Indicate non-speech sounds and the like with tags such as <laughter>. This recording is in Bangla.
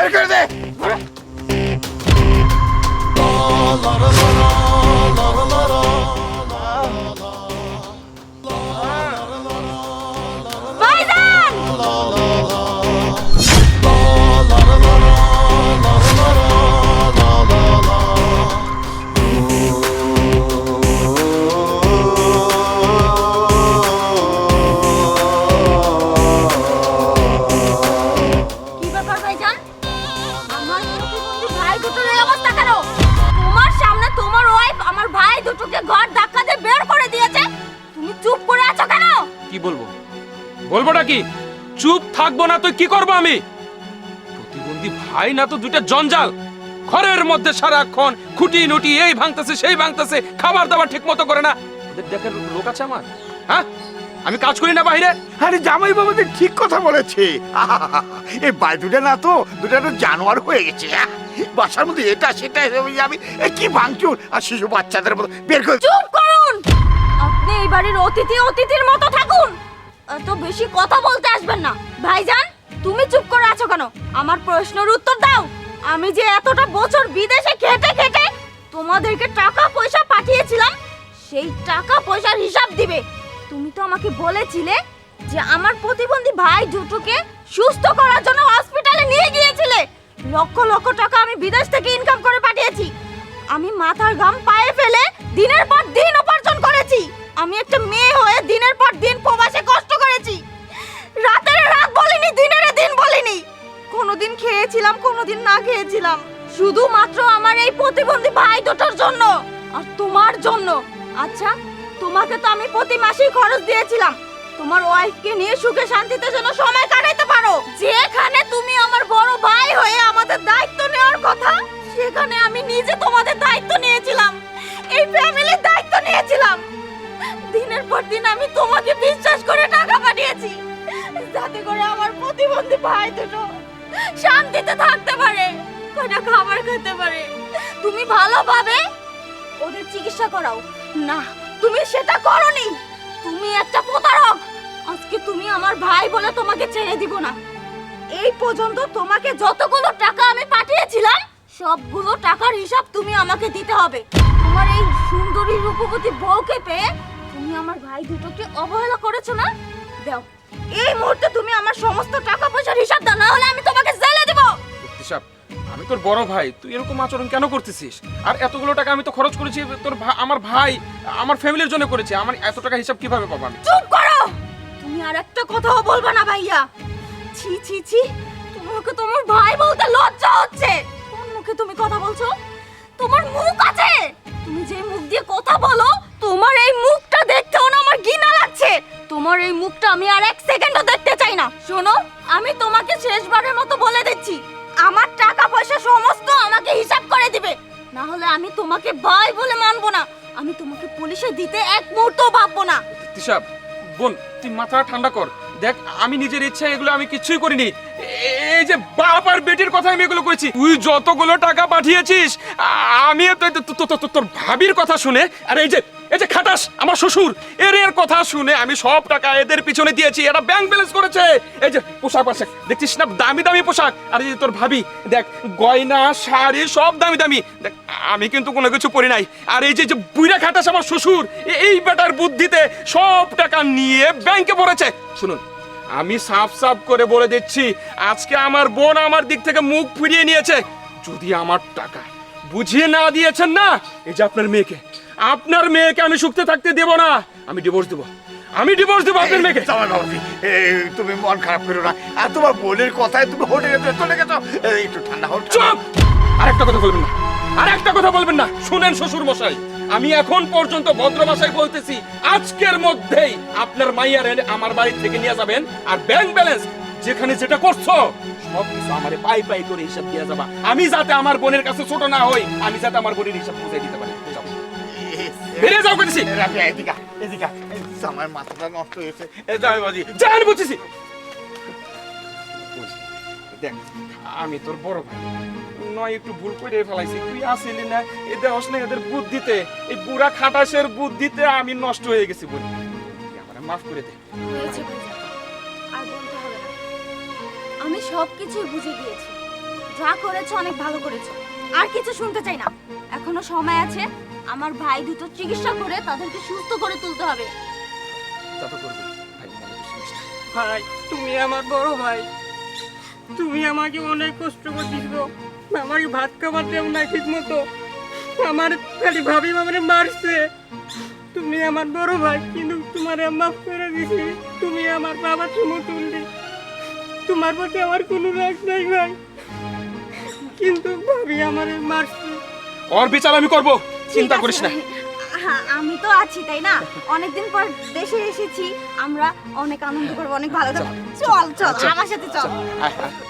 বের করে দে ভাইজান দুটোর এই অবস্থা কেন? তোমার সামনে তোমার ওয়াইফ আমার ভাই দুটোকে ঘর ধাক্কা দিয়ে বের করে দিয়েছে। তুমি চুপ করে আছো কেন? কি বলব? বলবোটা কি? চুপ থাকব না তো কি করব আমি? প্রতিবন্ধী ভাই না তো দুটা জঞ্জাল। ঘরের মধ্যে সারাক্ষণ খুঁটি নুটি এই ভাঙতেছে সেই ভাঙতেছে খাবার দাবার ঠিক মতো করে না। ওদের দেখার লোক আছে আমার হ্যাঁ? আমি কাজ করি না বাইরে আরে জামাই বাবা তো ঠিক কথা বলেছে। <laughs> এই বাই দুটা না তো দুটা তো জানোয়ার হয়ে গেছে। বাসার মধ্যে এটা সেটা এ, কি ভাঙচুর? আর শিশু বাচ্চাদের মতো বের করে চুপ করুন! আপনি এই বাড়ির অতিথি অতিথির মতো থাকুন! এত বেশি কথা বলতে আসবেন না। ভাইজান তুমি চুপ করে আছো কেন? আমার প্রশ্নের উত্তর দাও। আমি যে এতটা বছর বিদেশে খেটে খেটে তোমাদেরকে টাকা পয়সা পাঠিয়েছিলাম সেই টাকা পয়সার হিসাব দিবে। তুমি তো আমাকে বলেছিলে যে আমার প্রতিবন্ধী ভাই দুটোকে সুস্থ করার জন্য হসপিটালে নিয়ে গিয়েছিলে। লক্ষ লক্ষ টাকা আমি বিদেশ থেকে ইনকাম করে পাঠিয়েছি। আমি মাথার ঘাম পায়ে ফেলে দিনের পর দিন উপার্জন করেছি। আমি একটা মেয়ে হয়ে দিনের পর দিন প্রবাসে কষ্ট করেছি। রাতের রাত বলিনি, দিনের দিন বলিনি। কোনোদিন খেয়েছিলাম, কোনোদিন না খেয়েছিলাম। শুধুমাত্র আমার এই প্রতিবন্ধী ভাই দুটোর জন্য আর তোমার জন্য। আচ্ছা তোমাকে তো আমি প্রতি মাসেই খরচ দিয়েছিলাম। তোমার ওয়াইফকে নিয়ে সুখে শান্তিতে যেন সময় কাটাইতে পারো। আমি তোমাকে বিশ্বাস করে টাকা পাঠিয়েছি। যাতে করে আমার প্রতিবন্ধী ভাই দুটো শান্তিতে থাকতে পারে, কয়টা খাবার খেতে পারে। তুমি ভালোভাবে ওদের চিকিৎসা করাও। না, তুমি সেটা করনি। তুমি একটা প্রতারক। আজকে তুমি আমার ভাই বলে তোমাকে ছেড়ে দিব না। এই পর্যন্ত তোমাকে যতগুলো টাকা আমি পাঠিয়েছিলাম, সবগুলো টাকার হিসাব তুমি আমাকে দিতে হবে। তোমার এই সুন্দরী রূপবতী বউকে পেয়ে তুমি আমার ভাই দুটোকে অবহেলা করেছ না? দাও। এই মুহূর্তে তুমি আমার সমস্ত টাকা পয়সার হিসাব দাও না হলে আমি তোমাকে জেলে দেব। হিসাব আমি তোর বড় ভাই তুই এরকম আচরণ কেন করতেছিস? আর এতগুলো টাকা আমি তো খরচ করেছি তোর আমার ভাই আমার ফ্যামিলির জন্য করেছি আমার এত টাকা হিসাব কীভাবে পাবো আমি? চুপ করো! তুমি আর একটা কথাও বলবে না ভাইয়া। ছি ছি ছি তোমাকে তোমার ভাই বলতে লজ্জা হচ্ছে। কোন মুখে তুমি কথা বলছো? আর এক সেকেন্ডও দেখতে চাই না। শোনো, আমি তোমাকে শেষবারের মতো বলে দিচ্ছি, আমার টাকা পয়সা সমস্ত আমাকে হিসাব করে দিবে। না হলে আমি তোমাকে ভাই বলে মানবো না। আমি তোমাকে পুলিশে দিতে এক মুহূর্ত ভাববো না। তিশাব, বোন, তুই মাথা ঠান্ডা কর। দেখ, আমি নিজের ইচ্ছা এগুলো আমি কিছুই করিনি। এই যে বাপ আর বেটির কথা আমি এগুলো করেছি, তুই যতগুলো টাকা পাঠিয়েছিস, আমি তোর ভাবির কথা শুনে, আর এই যে এই যে খাটাস, আমার শ্বশুর, এর এর কথা শুনে আমি সব টাকা এদের পিছনে দিয়েছি, এরা ব্যাংক ব্যালেন্স করেছে। এই যে পোশাক দেখছিস না? দামি দামি পোশাক। আর এই যে তোর ভাবি, দেখ, গয়না, শাড়ি, সব দামি দামি। দেখ, আমি কিন্তু কোনো কিছু পরি নাই। আর এই যে যে বুইরা খাটাস আমার শ্বশুর এই বেটার বুদ্ধিতে সব টাকা নিয়ে ব্যাংকে পড়েছে শুনুন আমি সাফ সাফ করে বলে দিচ্ছি আজকে আমার বোন আমার দিক থেকে মুখ ফিরিয়ে নিয়েছে। যদি আমার টাকা বুঝিয়ে না দিয়েছেন না এই যে আপনার মেয়েকে আপনার মেয়েকে আমি সুখতে থাকতে দেব না। আমি ডিভোর্স দেব। আমি ডিভোর্স দেবো আপনার মেয়েকে। জামাই বাবাজি তুমি মন খারাপ করো না। আর তোমার বোনের কথায় তুমি হোটে গেছো চলে গেছো। এই, একটু ঠান্ডা হও চুপ! আরেকটা কথা বলবেন না। আরেকটা কথা বলবেন না। শুনেন শ্বশুর মশাই আমি এখন পর্যন্ত ভদ্র ভাষায় বলতেছি আজকের মধ্যেই আপনার মাইয়ার আমার বাড়ি থেকে নিয়ে যাবেন আর ব্যাংক ব্যালেন্স যেখানে যেটা করছ সব কিছু আমারে পাই পাই করে হিসাব দিয়ে যাবা। আমি যাতে আমার বোনের কাছে ছোট না হই আমি যাতে আমার বোনের হিসাব বুঝাই দিতে পারি। যাও। বেরিয়ে যাও রাফিয়া এদিকে এদিকে আমার মাথাটা নষ্ট হয়েছে। জান বুঝেছি দেখ আমি তোর বড় ভাই। নয় একটু ভুল করে ফেলাইছি। তুই আসিলি না এ দেহস না এদের বুদ্ধিতে এই বুড়া খাটাসের বুদ্ধিতে আমি নষ্ট হয়ে গেছি বলি। আমারে মাফ করে দে। আর বলতে হবে না। আমি সব কিছুই বুঝে গিয়েছি। যা করেছ অনেক ভালো করেছ। আর কিছু শুনতে চাই না। এখনও সময় আছে আমার ভাই দুটো চিকিৎসা করে তাদেরকে সুস্থ করে তুলতে হবে। তা তো করবি। ভাই তুমি আমার বড় ভাই। তুমি আমাকে অনেক কষ্ট করছিস গো। আমাকে ভাত খাবার দেও না ঠিক মতো আমার খালি ভাবি আমার মারছে। তুমি আমার বড় ভাই কিন্তু তোমার মাফ করে দিছি। তুমি আমার বাবা চুমু তুললি। তোমার প্রতি আমার কোনো রাগ নাই ভাই। কিন্তু ভাবি আমার মারছে। ওর বিচার আমি করব। চিন্তা করিস না। হ্যাঁ আমি তো আছি তাই না? অনেকদিন পর দেশে এসেছি আমরা অনেক আনন্দ করব অনেক ভালো থাকব। চল চল আমার সাথে চল। আয়, আয়।